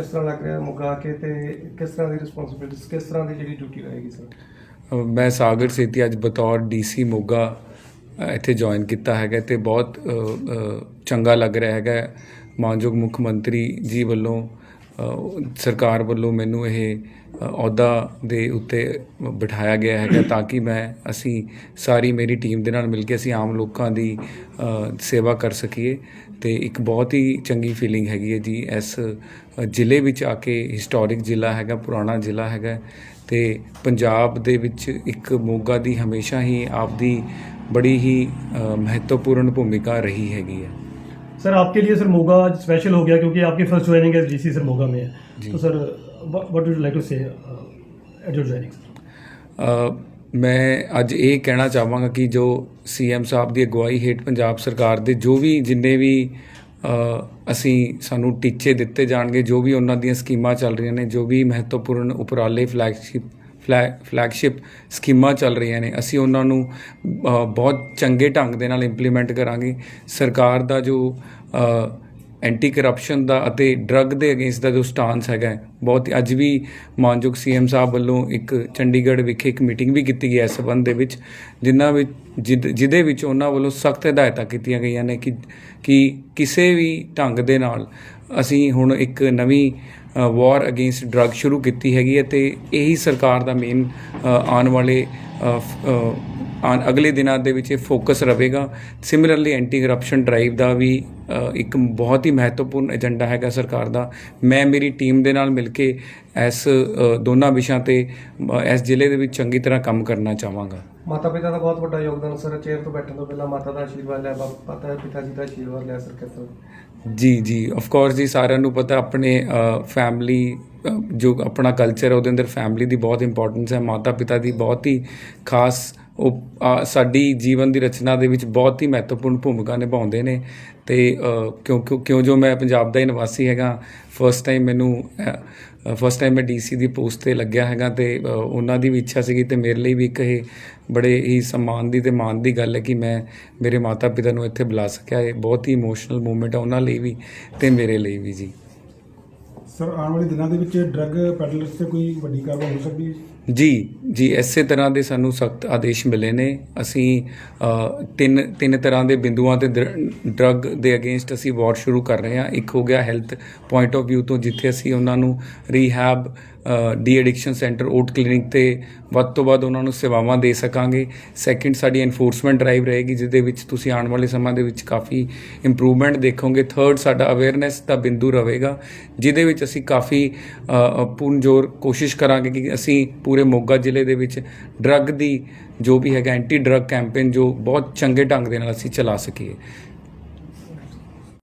ਕਿਸ ਤਰ੍ਹਾਂ ਲੱਗ ਰਿਹਾ ਮੁਕਾ ਕੇ ਤੇ ਕਿਸ ਤਰ੍ਹਾਂ ਦੀ ਰਿਸਪੌਂਸਿਬਿਲਿਟੀ ਕਿਸ ਤਰ੍ਹਾਂ ਦੀ ਜਿਹੜੀ ਡਿਊਟੀ ਰਹੇਗੀ ਸਰ ਮੈਂ ਸਾਗਰ ਸੇਤੀ ਅੱਜ ਬਤੌਰ ਡੀਸੀ ਮੋਗਾ ਇੱਥੇ ਜੁਆਇਨ ਕੀਤਾ ਹੈਗਾ, ਤੇ ਬਹੁਤ ਚੰਗਾ ਲੱਗ ਰਿਹਾ ਹੈਗਾ। ਮਾਨਯੋਗ ਮੁੱਖ ਮੰਤਰੀ ਜੀ ਵੱਲੋਂ ਸਰਕਾਰ ਵੱਲੋਂ ਮੈਨੂੰ ਇਹ ਅਹੁਦਾ ਦੇ ਉੱਤੇ ਬਿਠਾਇਆ ਗਿਆ ਹੈਗਾ ਤਾਂ ਕਿ ਮੈਂ ਅਸੀਂ ਸਾਰੀ ਮੇਰੀ ਟੀਮ ਦੇ ਨਾਲ ਮਿਲ ਕੇ ਅਸੀਂ ਆਮ ਲੋਕਾਂ ਦੀ ਸੇਵਾ ਕਰ ਸਕੀਏ। ਤੇ ਇੱਕ ਬਹੁਤ ਹੀ ਚੰਗੀ ਫੀਲਿੰਗ ਹੈਗੀ ਹੈ ਜੀ ਇਸ ਜ਼ਿਲ੍ਹੇ ਵਿੱਚ ਆ ਕੇ ਹਿਸਟੋਰਿਕ ਜ਼ਿਲ੍ਹਾ ਹੈਗਾ, ਪੁਰਾਣਾ ਜ਼ਿਲ੍ਹਾ ਹੈਗਾ। ਤੇ ਪੰਜਾਬ ਦੇ ਵਿੱਚ ਇੱਕ ਮੋਗਾ ਦੀ ਹਮੇਸ਼ਾ ਹੀ ਆਪਦੀ ਬੜੀ ਹੀ ਮਹੱਤਵਪੂਰਨ ਭੂਮਿਕਾ ਰਹੀ ਹੈਗੀ ਹੈ। सर आपके लिए सर मोगा आज स्पेशल हो गया क्योंकि आपकी फर्स्ट ज्वाइनिंग है डीसी सर मोगा में है जी। तो sir what would you like to say at your joining ਅ, ਮੈਂ ਅੱਜ ਇਹ ਕਹਿਣਾ ਚਾਹਾਂਗਾ ਕਿ ਜੋ ਸੀਐਮ ਸਾਹਿਬ ਦੀ ਅਗਵਾਈ ਹੇਠ ਪੰਜਾਬ ਸਰਕਾਰ ਦੇ ਜੋ ਵੀ ਜਿੰਨੇ ਵੀ ਅ, ਅਸੀਂ ਸਾਨੂੰ ਟੀਚੇ ਦਿੱਤੇ ਜਾਣਗੇ ਜੋ ਵੀ ਉਹਨਾਂ ਦੀਆਂ ਸਕੀਮਾਂ ਚੱਲ ਰਹੀਆਂ ਨੇ ਜੋ ਵੀ ਮਹੱਤਵਪੂਰਨ ਉਪਰਾਲੇ ਫਲੈਗਸ਼ਿਪ ਫਲੈਗਸ਼ਿਪ ਸਕੀਮਾਂ ਚੱਲ ਰਹੀਆਂ ਨੇ। ਅਸੀਂ ਉਹਨਾਂ ਨੂੰ ਬਹੁਤ ਚੰਗੇ ਢੰਗ ਦੇ ਨਾਲ ਇੰਪਲੀਮੈਂਟ ਕਰਾਂਗੇ। ਸਰਕਾਰ ਦਾ ਜੋ ਐਂਟੀ ਕਰਪਸ਼ਨ ਦਾ ਅਤੇ ਡਰੱਗ ਦੇ ਅਗੇਂਸਟ ਦਾ ਜੋ ਸਟਾਂਸ ਹੈਗਾ ਬਹੁਤ ਅੱਜ ਵੀ ਮਾਨਯੋਗ ਸੀਐਮ ਸਾਹਿਬ ਵੱਲੋਂ ਇੱਕ ਚੰਡੀਗੜ੍ਹ ਵਿਖੇ ਇੱਕ ਮੀਟਿੰਗ ਵੀ ਕੀਤੀ ਗਈ ਹੈ ਇਸ ਸੰਬੰਧ ਦੇ ਵਿੱਚ, ਜਿਨ੍ਹਾਂ ਵਿੱਚ ਜਿਦ- ਜਿਹਦੇ ਵਿੱਚ ਉਹਨਾਂ ਵੱਲੋਂ ਸਖਤ ਹਦਾਇਤਾਂ ਕੀਤੀਆਂ ਗਈਆਂ ਨੇ ਕਿ ਕਿ ਕਿਸੇ ਵੀ ਢੰਗ ਦੇ ਨਾਲ ਅਸੀਂ ਹੁਣ ਇੱਕ ਨਵੀਂ ਵਾਰ ਅਗੇਂਸਟ ਡਰੱਗ ਸ਼ੁਰੂ ਕੀਤੀ ਹੈਗੀ ਹੈ ਤੇ ਇਹੀ ਸਰਕਾਰ ਦਾ ਮੇਨ ਆਉਣ ਵਾਲੇ ਆਉਣ ਅਗਲੇ ਦਿਨਾਂ ਦੇ ਵਿੱਚ ਇਹ ਫੋਕਸ ਰਹੇਗਾ। ਸਿਮਿਲਰਲੀ ਐਂਟੀ ਕਰਪਸ਼ਨ ਡਰਾਈਵ ਦਾ ਵੀ ਇੱਕ ਬਹੁਤ ਹੀ ਮਹੱਤਵਪੂਰਨ ਏਜੰਡਾ ਹੈਗਾ ਸਰਕਾਰ ਦਾ। ਮੈਂ ਮੇਰੀ ਟੀਮ ਦੇ ਨਾਲ ਮਿਲ ਕੇ ਇਸ ਦੋਨਾਂ ਵਿਸ਼ਿਆਂ ਤੇ ਇਸ ਜ਼ਿਲ੍ਹੇ ਦੇ ਵਿੱਚ ਚੰਗੀ ਤਰ੍ਹਾਂ ਕੰਮ ਕਰਨਾ ਚਾਹਾਂਗਾ। ਮਾਤਾ ਪਿਤਾ ਦਾ ਬਹੁਤ ਵੱਡਾ ਯੋਗਦਾਨ ਸਰ ਚੇਅਰ ਤੋਂ ਬੈਠਣ ਤੋਂ ਪਹਿਲਾਂ ਮਾਤਾ ਦਾ ਆਸ਼ੀਰਵਾਦ ਲਿਆ ਪਤਾ ਪਿਤਾ ਜੀ ਦਾ ਆਸ਼ੀਰਵਾਦ ਲਿਆ ਸਰ ਕਿਸ ਤਰ੍ਹਾਂ ਜੀ ਜੀ ਆਫ ਕੋਰਸ ਜੀ ਸਾਰਿਆਂ ਨੂੰ ਪਤਾ ਆਪਣੇ ਫੈਮਿਲੀ ਜੋ ਆਪਣਾ ਕਲਚਰ ਹੈ ਉਹਦੇ ਅੰਦਰ ਫੈਮਿਲੀ ਦੀ ਬਹੁਤ ਇੰਪੋਰਟੈਂਸ ਹੈ ਮਾਤਾ ਪਿਤਾ ਦੀ ਬਹੁਤ ਹੀ ਖਾਸ ਉਹ ਅ, ਸਾਡੀ ਜੀਵਨ ਦੀ ਰਚਨਾ ਦੇ ਵਿੱਚ ਬਹੁਤ ਹੀ ਮਹੱਤਵਪੂਰਨ ਭੂਮਿਕਾ ਨਿਭਾਉਂਦੇ ਨੇ ਤੇ ਕਿਉਂਕਿ ਕਿਉਂ ਜੋ ਮੈਂ ਪੰਜਾਬ ਦਾ ਹੀ ਨਿਵਾਸੀ ਹੈਗਾ ਫਸਟ ਟਾਈਮ ਮੈਨੂੰ ਫਸਟ ਟਾਈਮ ਮੈਂ ਡੀਸੀ ਦੀ ਪੋਸਟ ਤੇ ਲੱਗਿਆ ਹੈਗਾ ਤੇ ਉਹਨਾਂ ਦੀ ਵੀ ਇੱਛਾ ਸੀਗੀ ਤੇ ਮੇਰੇ ਲਈ ਵੀ ਇੱਕ ਇਹ ਬੜੇ ਹੀ ਸਨਮਾਨ ਦੀ ਤੇ ਮਾਣ ਦੀ ਗੱਲ ਹੈ ਕਿ ਮੈਂ ਮੇਰੇ ਮਾਤਾ ਪਿਤਾ ਨੂੰ ਇੱਥੇ ਬੁਲਾ ਸਕਿਆ। ਇਹ ਬਹੁਤ ਹੀ ਇਮੋਸ਼ਨਲ ਮੂਮੈਂਟ ਆ ਉਹਨਾਂ ਲਈ ਵੀ ਤੇ ਮੇਰੇ ਲਈ ਵੀ ਜੀ। ਸਰ ਆਉਣ ਵਾਲੇ ਦਿਨਾਂ ਦੇ ਵਿੱਚ ਡਰੱਗ ਪੈਡਲਰਸ ਤੇ ਕੋਈ ਵੱਡੀ ਕਾਰਵਾਈ ਹੋ ਸਕਦੀ ਹੈ ਜੀ? ਜੀ ਇਸੇ ਤਰ੍ਹਾਂ ਦੇ ਸਾਨੂੰ ਸਖਤ ਆਦੇਸ਼ ਮਿਲੇ ਨੇ ਅਸੀਂ ਅ, ਤਿੰਨ ਤਿੰਨ ਤਰ੍ਹਾਂ ਦੇ ਬਿੰਦੂਆਂ ਤੇ ਡਰੱਗ ਦੇ ਅਗੇਂਸਟ ਅਸੀਂ ਵਾਰ ਸ਼ੁਰੂ ਕਰ ਰਹੇ ਹਾਂ ਇੱਕ ਹੋ ਗਿਆ ਹੈਲਥ ਪੁਆਇੰਟ ਆਫ View ਤੋਂ ਜਿੱਥੇ ਅਸੀਂ ਉਹਨਾਂ ਨੂੰ rehab de addiction centre OAT clinic ਤੇ ਵੱਧ ਤੋਂ ਵੱਧ ਉਹਨਾਂ ਨੂੰ ਸੇਵਾਵਾਂ ਦੇ ਸਕਾਂਗੇ। ਸੈਕਿੰਡ ਸਾਡੀ ਐਨਫੋਰਸਮੈਂਟ ਡਰਾਈਵ ਰਹੇਗੀ, ਜਿਹਦੇ ਵਿੱਚ ਤੁਸੀਂ ਆਉਣ ਵਾਲੇ ਸਮਾਂ ਦੇ ਵਿੱਚ ਕਾਫੀ ਇੰਪਰੂਵਮੈਂਟ ਦੇਖੋਗੇ। ਥਰਡ ਸਾਡਾ ਅਵੇਅਰਨੈਸ ਦਾ ਬਿੰਦੂ ਰਹੇਗਾ, ਜਿਹਦੇ ਵਿੱਚ ਅਸੀਂ ਕਾਫੀ ਪੂਰਨਜ਼ੋਰ ਕੋਸ਼ਿਸ਼ ਕਰਾਂਗੇ ਕਿ ਅਸੀਂ ਪੂਰੇ ਮੋਗਾ ਜ਼ਿਲ੍ਹੇ ਦੇ ਵਿੱਚ ਡਰੱਗ ਦੀ ਜੋ ਵੀ ਹੈਗਾ ਐਂਟੀ ਡਰੱਗ ਕੈਂਪੇਨ ਜੋ ਬਹੁਤ ਚੰਗੇ ਢੰਗ ਦੇ ਨਾਲ ਅਸੀਂ ਚਲਾ ਸਕੀਏ।